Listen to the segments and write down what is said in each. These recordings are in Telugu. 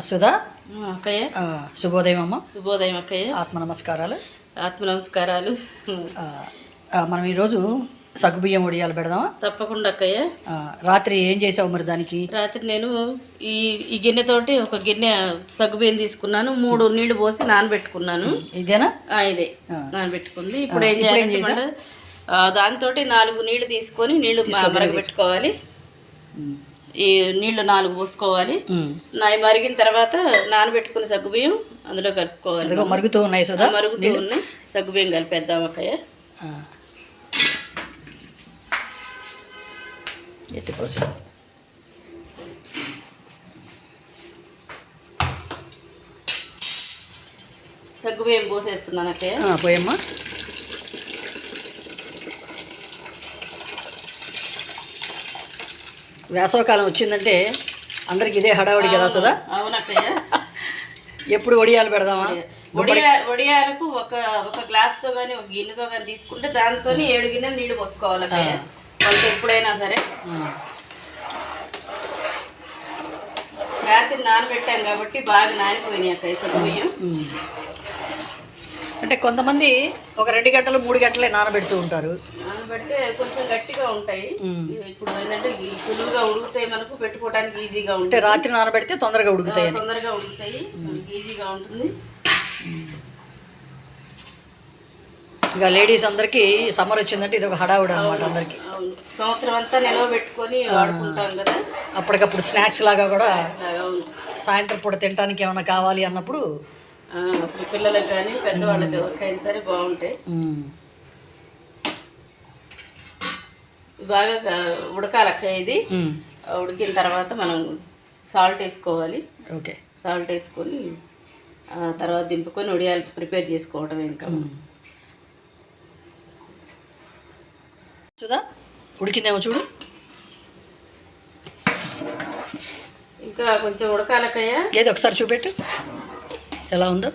సుధా? అక్కయ్య? శుభోదయం అమ్మ. శుభోదయం అక్కయ్య. ఆత్మ నమస్కారాలు. ఆత్మ నమస్కారాలు మనం ఈరోజు సగ్గుబియ్యం వడియాలు పెడదామా? తప్పకుండా అక్కయ్య. రాత్రి ఏం చేసావు మరి దానికి? రాత్రి నేను ఈ ఈ గిన్నెతోటి ఒక గిన్నె సగ్గుబియ్యం తీసుకున్నాను. మూడు నీళ్ళు పోసి నానబెట్టుకున్నాను. ఇదేనా? ఇదే. నానబెట్టుకుంది. ఇప్పుడు ఏం ఆ, దాంతో నాలుగు నీళ్ళు తీసుకొని నీళ్ళు మరగబెట్టుకోవాలి. ఈ నీళ్ళు నాలుగు పోసుకోవాలి. మరిగిన తర్వాత నానబెట్టుకున్న సగ్గుబియ్యం అందులో కలుపుకోవాలి. మరుగుతూ ఉన్నాయి సుధా. మరుగుతూ ఉన్నాయి. సగ్గుబియ్యం కలిపేద్దాం అక్కయ్య. ఎత్తిపోసి సగ్గుబియ్యం పోసేస్తున్నాను అక్కయ్య. పోయమ్మా. వేసవకాలం వచ్చిందంటే అందరికి ఇదే హడావుడి కదా అవునక్కయ్య. ఎప్పుడు వడియాలు పెడదామా? వడియా వడియాలకు ఒక ఒక గ్లాస్తో కానీ ఒక గిన్నెతో కానీ తీసుకుంటే దాంతో ఏడు గిన్నెలు నీళ్ళు పోసుకోవాలి వాళ్ళకి ఎప్పుడైనా సరే. రాత్రి నానబెట్టాం కాబట్టి బాగా నానిపోయినాయి అక్కయ్య సగ్గుబియ్యం ఉమ్. అంటే కొంతమంది ఒక రెండు గంటలు మూడు గంటలే నానబెడుతూ ఉంటారు. నానబెడితే కొంచెం గట్టిగా ఉంటాయి. ఇప్పుడు ఏంటంటే సులువుగా ఉడుకుతాయి మనకు పెట్టుకోవడానికి ఈజీగా ఉంటాయి రాత్రి నానబెడితే తొందరగా ఉడుకుతాయని తొందరగా ఉడుకుతాయి. ఈజీగా ఉంటుంది. ఇక లేడీస్ అందరికీ సమ్మర్ వచ్చిందంటే ఇది ఒక హడావుడి అనమాట అందరికి. సంవత్సరం అంతా నిల్వ పెట్టుకొని వాడుకుంటాం కదా. అప్పటికప్పుడు స్నాక్స్ లాగా కూడా సాయంత్రం పూట తినడానికి ఏమైనా కావాలి అన్నప్పుడు పిల్లలకు కానీ పెద్దవాళ్ళకి ఎవరికైనా సరే బాగుంటాయి బాగా ఉడకాలక్క ఇది. ఉడికిన తర్వాత మనం సాల్ట్ వేసుకోవాలి. ఓకే. సాల్ట్ వేసుకొని తర్వాత దింపుకొని ఉడియాలు ప్రిపేర్ చేసుకోవడం ఇంకా సుధా ఉడికిందేమో చూడు. ఇంకా కొంచెం ఉడకాలక్కయ్య ఏది ఒకసారి చూపెట్టు. ఎలా ఉందో?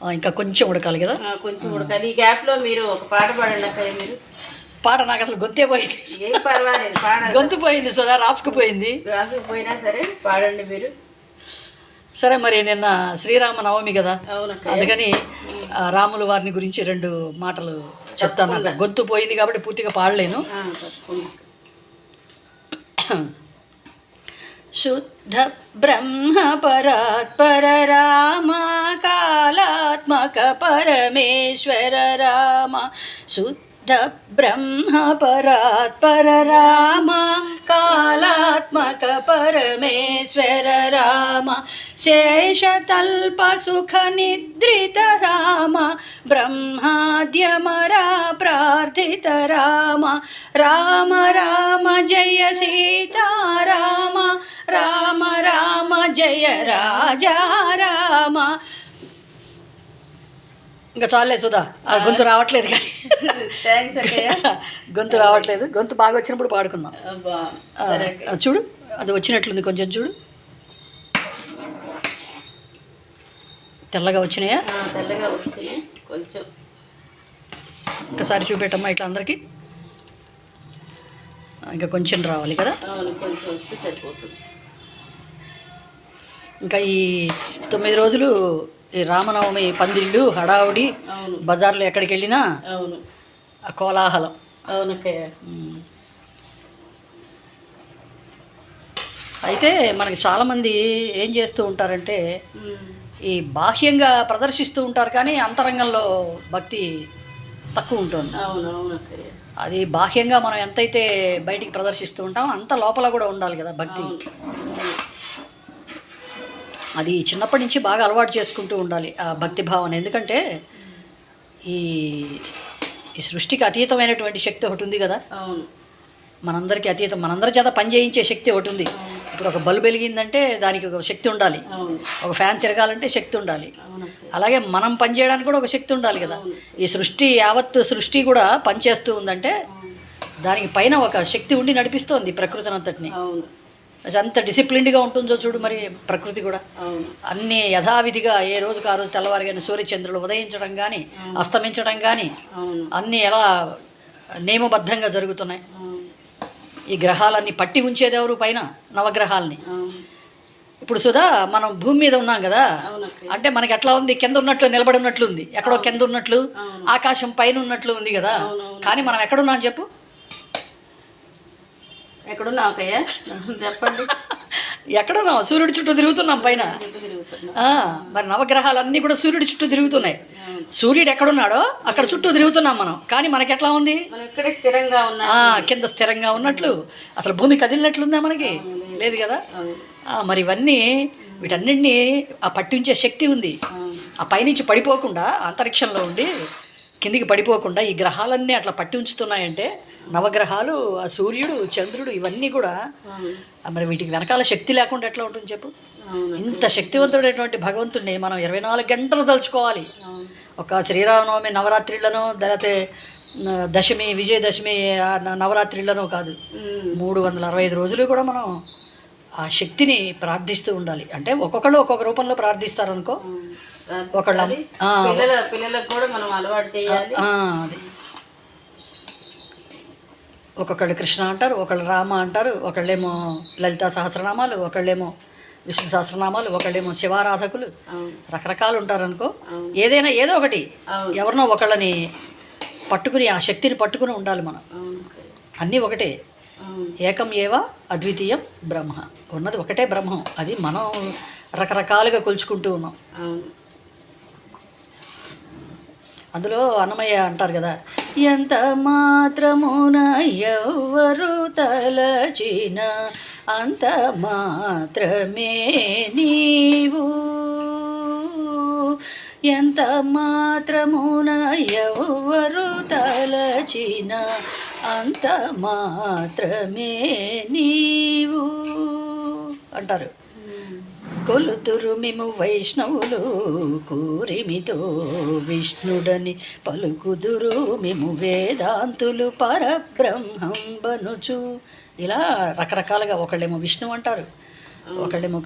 ఇంకా కొంచెం ఉడకాలి కదా? కొంచెం ఉడకాలి. ఈ గ్యాప్లో మీరు ఒక పాట పాడండి మీరు. పాట నాకు అసలు గొంతే పోయింది. ఏం పర్వాలేదు పాడాలి గొంతు పోయింది సుధా రాసుకుపోయింది. రాకపోయినా సరే పాడండి మీరు. సరే మరి నిన్న శ్రీరామ నవమి కదా అందుకని రాముల వారిని గురించి రెండు మాటలు చెప్తాను నాకు. గొంతు పోయింది కాబట్టి పూర్తిగా పాడలేను. శుద్ధ బ్రహ్మ పరాత్పర రామ కాళాత్మక పరమేశ్వర రామ శుద్ధ బ్రహ్మ పరాత్పర రామ కాళాత్మక పరమేశ్వర రామ శేషతల్ప సుఖ నిద్రిత రామ బ్రహ్మాద్యమరా ప్రార్థిత రామ రామ రామ జయ సీతారామ రామ రామ జయ రాజా రామ. ఇంకా చాలే సుధా ఆ గొంతు రావట్లేదు కానీ. థ్యాంక్స్ గొంతు రావట్లేదు గొంతు బాగా వచ్చినప్పుడు పాడుకుందాం. చూడు అది వచ్చినట్లుంది కొంచెం చూడు. తెల్లగా వచ్చినాయా? ఆ, తెల్లగా వచ్చినాయి కొంచెం. ఒకసారి చూపెట్టమ్మా ఇట్లా అందరికీ. ఇంకా కొంచెం రావాలి కదా? కొంచెం వస్తే సరిపోతుంది. ఇంకా ఈ తొమ్మిది రోజులు ఈ రామనవమి పందిళ్ళు హడావుడి అవును. బజార్లో ఎక్కడికి వెళ్ళినా అవును. ఆ కోలాహలం. అవునక్కయ్య. అయితే మనకి చాలామంది ఏం చేస్తూ ఉంటారంటే. ఈ బాహ్యంగా ప్రదర్శిస్తూ ఉంటారు కానీ అంతరంగంలో భక్తి తక్కువ ఉంటుంది. అవును అవును అది బాహ్యంగా మనం ఎంతైతే బయటికి ప్రదర్శిస్తూ ఉంటామో అంత లోపల కూడా ఉండాలి కదా భక్తి. అవును. అది చిన్నప్పటి నుంచి బాగా అలవాటు చేసుకుంటూ ఉండాలి ఆ భక్తి భావన. ఎందుకంటే ఈ ఈ సృష్టికి అతీతమైనటువంటి శక్తి ఒకటి ఉంది కదా. అవును. మనందరికీ అతీతం మనందరి చేత పని చేయించే శక్తి ఒకటి ఉంది. ఇప్పుడు ఒక బల్బు వెలిగిందంటే దానికి ఒక శక్తి ఉండాలి. ఒక ఫ్యాన్ తిరగాలంటే శక్తి ఉండాలి. అలాగే మనం పని చేయడానికి కూడా ఒక శక్తి ఉండాలి కదా. ఈ సృష్టి యావత్ సృష్టి కూడా పనిచేస్తూ ఉందంటే దానికి పైన ఒక శక్తి ఉండి నడిపిస్తోంది ప్రకృతిని అంతటిని అంత డిసిప్లిన్డ్గా ఉంటుందో చూడు మరి ప్రకృతి కూడా. అన్ని యథావిధిగా ఏ రోజుకు ఆ రోజు తెల్లవారుగానే సూర్యచంద్రులు ఉదయించడం కానీ అస్తమించడం కానీ అన్నీ ఎలా నియమబద్ధంగా జరుగుతున్నాయి. ఈ గ్రహాలన్నీ పట్టి ఉంచేది ఎవరు పైన? నవగ్రహాలని. ఇప్పుడు సుధా మనం భూమి మీద ఉన్నాం కదా? అంటే మనకి ఎట్లా ఉంది? కింద ఉన్నట్లు నిలబడి ఉన్నట్లు ఉంది. ఎక్కడో కింద ఉన్నట్లు ఆకాశం పైన ఉన్నట్లు ఉంది కదా? కానీ మనం ఎక్కడున్నాం చెప్పు? ఎక్కడున్నా అక్కయ్య? చెప్పండి. ఎక్కడున్నాం సూర్యుడి చుట్టూ తిరుగుతున్నాం పైన. మరి నవగ్రహాలన్నీ కూడా సూర్యుడి చుట్టూ తిరుగుతున్నాయి. సూర్యుడు ఎక్కడున్నాడో అక్కడ చుట్టూ తిరుగుతున్నాం మనం. కానీ మనకి ఎట్లా ఉంది స్థిరంగా కింద స్థిరంగా ఉన్నట్లు. అసలు భూమి కదిలినట్లుందా మనకి? లేదు కదా? మరి ఇవన్నీ వీటన్నిటిని ఆ పట్టించే శక్తి ఉంది. ఆ పైనుంచి పడిపోకుండా అంతరిక్షంలో ఉండి కిందికి పడిపోకుండా ఈ గ్రహాలన్నీ అట్లా పట్టి ఉంచుతున్నాయంటే నవగ్రహాలు ఆ సూర్యుడు చంద్రుడు ఇవన్నీ కూడా మరి వీటికి వెనకాల శక్తి లేకుండా ఎట్లా ఉంటుంది చెప్పు? ఇంత శక్తివంతుడైనటువంటి భగవంతుడిని మనం ఇరవై నాలుగు గంటలు తలుచుకోవాలి. ఒక శ్రీరామనవమి నవరాత్రిళ్ళను లేకపోతే దశమి విజయదశమి ఆ న- నవరాత్రిళ్ళను కాదు. మూడు వందల అరవై ఐదు రోజులు కూడా మనం ఆ శక్తిని ప్రార్థిస్తూ ఉండాలి. అంటే ఒక్కొక్కళ్ళు ఒక్కొక్క రూపంలో ప్రార్థిస్తారనుకో. ఒకళ్ళ పిల్లలకు కూడా మనం అలవాటు చేయాలి. ఒక్కొక్కళ్ళు కృష్ణ అంటారు ఒకళ్ళు రామ అంటారు ఒకళ్ళేమో లలితా సహస్రనామాలు ఒకళ్ళేమో విష్ణు సహస్రనామాలు ఒకళ్ళేమో శివారాధకులు. రకరకాలు ఉంటారు అనుకో ఏదైనా ఏదో ఒకటి. ఎవరినో ఒకళ్ళని పట్టుకుని ఆ శక్తిని పట్టుకుని ఉండాలి మనం. అన్నీ ఒకటే. ఏకం ఏవ అద్వితీయం బ్రహ్మ. ఉన్నది ఒకటే బ్రహ్మం. అది మనం రకరకాలుగా కొలుచుకుంటూ ఉన్నాం. అందులో అన్నమయ్య అంటారు కదా ఎంత మాత్రమున ఎవ్వరు తలచిన అంత మాత్రమే నీవు. ఎంత మాత్రమున ఎవ్వరు తలచిన అంత మాత్రమే నీవు. అంటారు. కొలుతురు మిము వైష్ణవులు కూరిమితో విష్ణుడని పలుకుదురు మిము వేదాంతులు పరబ్రహ్మం బనుచు ఇలా రకరకాలుగా ఒకళ్ళేమో విష్ణు అంటారు ఒకళ్ళేమో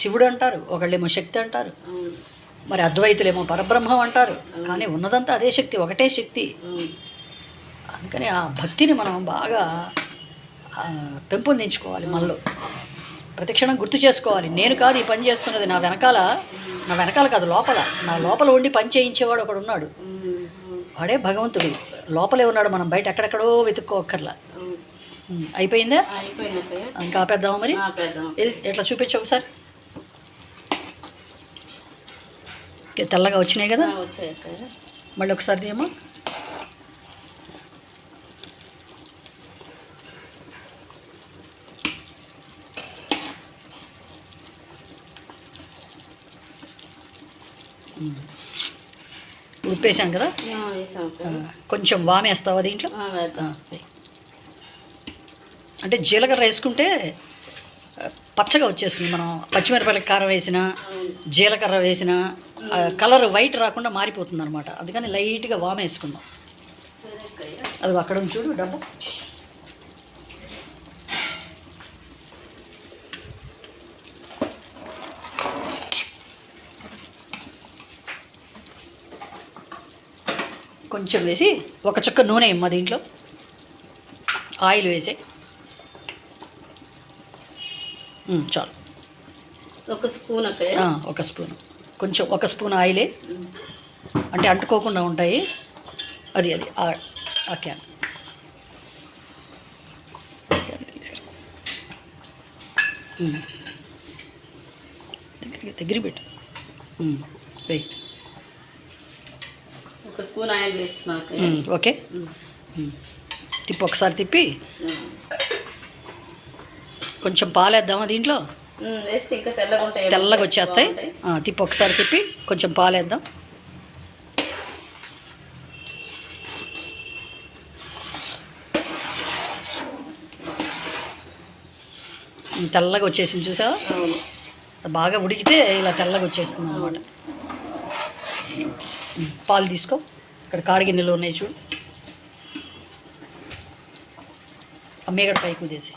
శివుడు అంటారు ఒకళ్ళేమో శక్తి అంటారు. మరి అద్వైతులేమో పరబ్రహ్మం అంటారు కానీ ఉన్నదంతా అదే శక్తి ఒకటే శక్తి. అందుకని ఆ భక్తిని మనం బాగా పెంపొందించుకోవాలి మనలో ప్రతిక్షణం గుర్తు చేసుకోవాలి. నేను కాదు ఈ పని చేస్తున్నది. నా వెనకాల నా వెనకాల కాదు లోపల. నా లోపల ఉండి పని చేయించేవాడు ఒకడు ఉన్నాడు. వాడే భగవంతుడు. లోపలే ఉన్నాడు మనం. బయట ఎక్కడెక్కడో వెతుక్కోక్కర్లా. అయిపోయిందా? ఇంకా ఆపేద్దామా మరి? ఎట్లా చూపించు ఒకసారి. తెల్లగా వచ్చినాయి కదా? మళ్ళీ ఒకసారి తీయమ్మా. ఉప్పేసాం కదా? వేసాం కొంచెం వామేస్తావా దీంట్లో? ఆ, వేయ్. అంటే జీలకర్ర వేసుకుంటే పచ్చగా వచ్చేస్తుంది. మనం పచ్చిమిరపకాయల కారం వేసిన జీలకర్ర వేసిన కలర్ వైట్ రాకుండా మారిపోతుంది అనమాట అందుకని లైట్గా వామ వేసుకుందాం సరే అక్కయ్య. అది అక్కడ చూడు డబ్బా. కొంచెం వేసి ఒక చుక్క నూనె ఇమ్మ దీంట్లో? ఆయిల్ వేసి. చాలు. ఒక స్పూన్ ఒక స్పూన్. కొంచెం ఒక స్పూన్ ఆయిలే. అంటే అంటుకోకుండా ఉంటాయి. అది అది ఆ- క్యాన్. దగ్గరికి దగ్గర పెట్టు. వెయ్యి ఒక స్పూన్ ఆయిల్ వేస్తున్నా ఓకే. తిప్పి ఒకసారి తిప్పి. కొంచెం పాలేద్దామా దీంట్లో? వేస్తే ఇంకా తెల్లగా ఉంటాయి తెల్లగా వచ్చేస్తాయి. తిప్పి ఒకసారి తిప్పి కొంచెం పాలేద్దాం. తెల్లగా వచ్చేసింది చూసావా? బాగా ఉడికితే ఇలా తెల్లగా వచ్చేస్తుంది అనమాట పాలు తీసుకో ఇక్కడ కాడి గిన్నెలు ఉన్నాయి చూడు ఆ మేగడ పైకి కుదేసి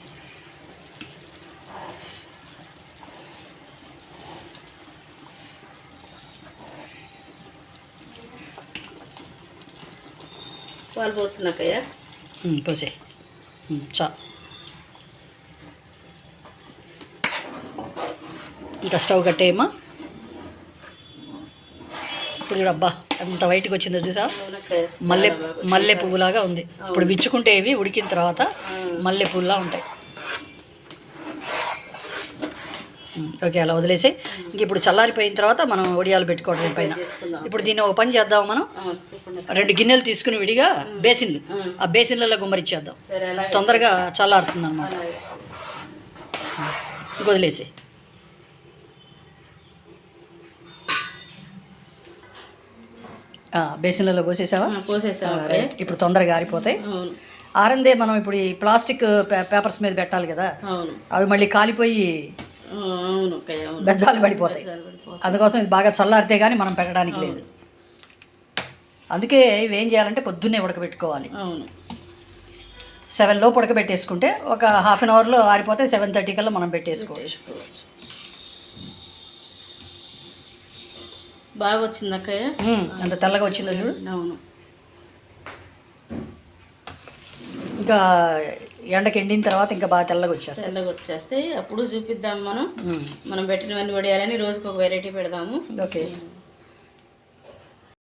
పాలు పోస్తున్నా అక్కయ్య పోసే చా ఇంకా స్టవ్ కట్టేయమ్మా ఇప్పుడు చూడు అబ్బా ఎంత వైట్గా వచ్చిందో చూసా. మల్లె మల్లె పువ్వులాగా ఉంది. ఇప్పుడు విచ్చుకుంటే ఇవి ఉడికిన తర్వాత మల్లె పువ్వులా ఉంటాయి. ఓకే అలా వదిలేసి. ఇంక ఇప్పుడు చల్లారిపోయిన తర్వాత మనం వడియాలు పెట్టుకోవడం పైన. ఇప్పుడు దీన్ని ఒక పని చేద్దాం మనం? రెండు గిన్నెలు తీసుకుని విడిగా బేసిన్లు. ఆ బేసిన్లలో గుమ్మరిచ్చేద్దాం తొందరగా చల్లారుతుంది అనమాట అలాగే వదిలేసి. బేసిన్లలో పోసేసావా? ఆ, పోసేసాం ఆ, అక్కయ్య. రైట్ ఇప్పుడు తొందరగా ఆరిపోతాయి. ఆరందే మనం ఇప్పుడు ఈ ప్లాస్టిక్ పేపర్స్ మీద పెట్టాలి కదా? అవి మళ్ళీ కాలిపోయి బెజ్జాలు పడిపోతాయి. అందుకోసం ఇది బాగా చల్లారితే కానీ మనం పెట్టడానికి లేదు. అందుకే ఇవి ఏం చేయాలంటే పొద్దున్నే ఉడకబెట్టుకోవాలి. అవును. సెవెన్ లోపు ఉడకబెట్టేసుకుంటే ఒక హాఫ్ అన్ అవర్లో ఆరిపోతే సెవెన్ థర్టీ కల్లా మనం పెట్టేసుకోవచ్చు. బాగా వచ్చింది అక్కయ్య. ఎంత తెల్లగా వచ్చిందో చూడు? అవును. ఇంకా ఎండకి ఎండిన తర్వాత ఇంకా బాగా తెల్లగా వచ్చేస్తాయి. తెల్లగా వచ్చేస్తే అప్పుడు చూపిద్దాం మనం. మనం పెట్టినవన్నీ వడియాలని రోజుకి ఒక వెరైటీ పెడదాము. ఓకే.